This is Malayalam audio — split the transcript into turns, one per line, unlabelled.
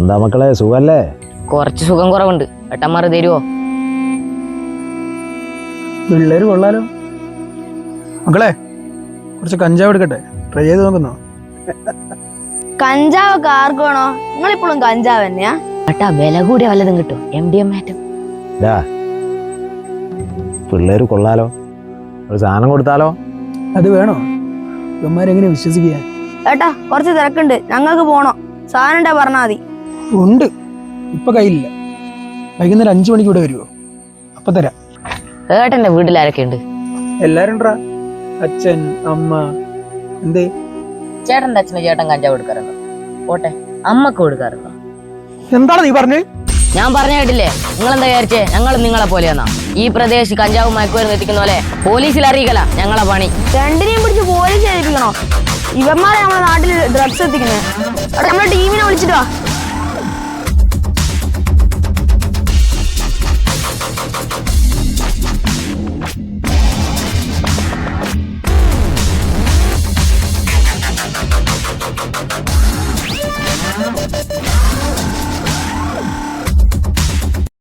എന്താ മക്കളെ സുഖല്ലേ?
കുറച്ച് സുഖം കുറവുണ്ട്. ഏട്ടന്മാർ തരുവോ?
പിള്ളേര് കൊള്ളാലോ. മക്കളെ കുറച്ച് കഞ്ചാവ് എടുക്കട്ടെ. ട്രൈ ചെയ്ത് നോക്കുന്നോ?
കഞ്ചാവ് ആർക്ക് നിങ്ങൾ നിങ്ങളിപ്പോഴും കഞ്ചാവ് തന്നെയാ?
ഏട്ടാ വില കൂടിയ വല്ലതും കിട്ടും. എം ഡി എം മാറ്റം.
പിള്ളേര് കൊള്ളാലോ. ഒരു സാധനം കൊടുത്താലോ?
അത് വേണോ? ഇവന്മാരെങ്ങനെ വിശ്വസിക്കുക?
ഏട്ടാ കുറച്ച് തിരക്കുണ്ട്. ഞങ്ങൾക്ക് പോണോ. സാധനം ഉണ്ടെ പറഞ്ഞാൽ മതി.
ഉണ്ട്. ഇപ്പൊ കയ്യിലില്ല. വൈകുന്നേരം അഞ്ചു മണിക്ക് ഇവിടെ വരുമോ അപ്പൊ തരാം.
ഏട്ടന്റെ വീട്ടിൽ ആരൊക്കെ ഉണ്ട്?
എല്ലാരും. അച്ഛൻ അമ്മ എന്തേ?
ചേട്ടന്റെ അച്ഛന് ചേട്ടൻ കഞ്ചാവ് കൊടുക്കാറുണ്ടോ? പോട്ടെ അമ്മയ്ക്ക് കൊടുക്കാറുണ്ടോ?
എന്താണ് നീ പറഞ്ഞു?
ഞാൻ പറഞ്ഞ കേട്ടില്ലേ? നിങ്ങൾ എന്താ വിചാരിച്ചേ? ഞങ്ങൾ നിങ്ങളെ പോലെയാന്നാ. ഈ പ്രദേശ് കഞ്ചാവ് മയക്കുമരുന്ന് എത്തിക്കുന്ന പോലെ പോലീസിൽ അറിയിക്കല ഞങ്ങളെ പണി.
രണ്ടിനെയും പിടിച്ച് പോലീസ് ഏൽപ്പിക്കണോ? ഇവന്മാരെ നമ്മുടെ നാട്ടിൽ ഡ്രഗ്സ് എത്തിക്കുന്നത് നമ്മുടെ ടീമിനെ വിളിച്ചിട്ട് വാ. Wow.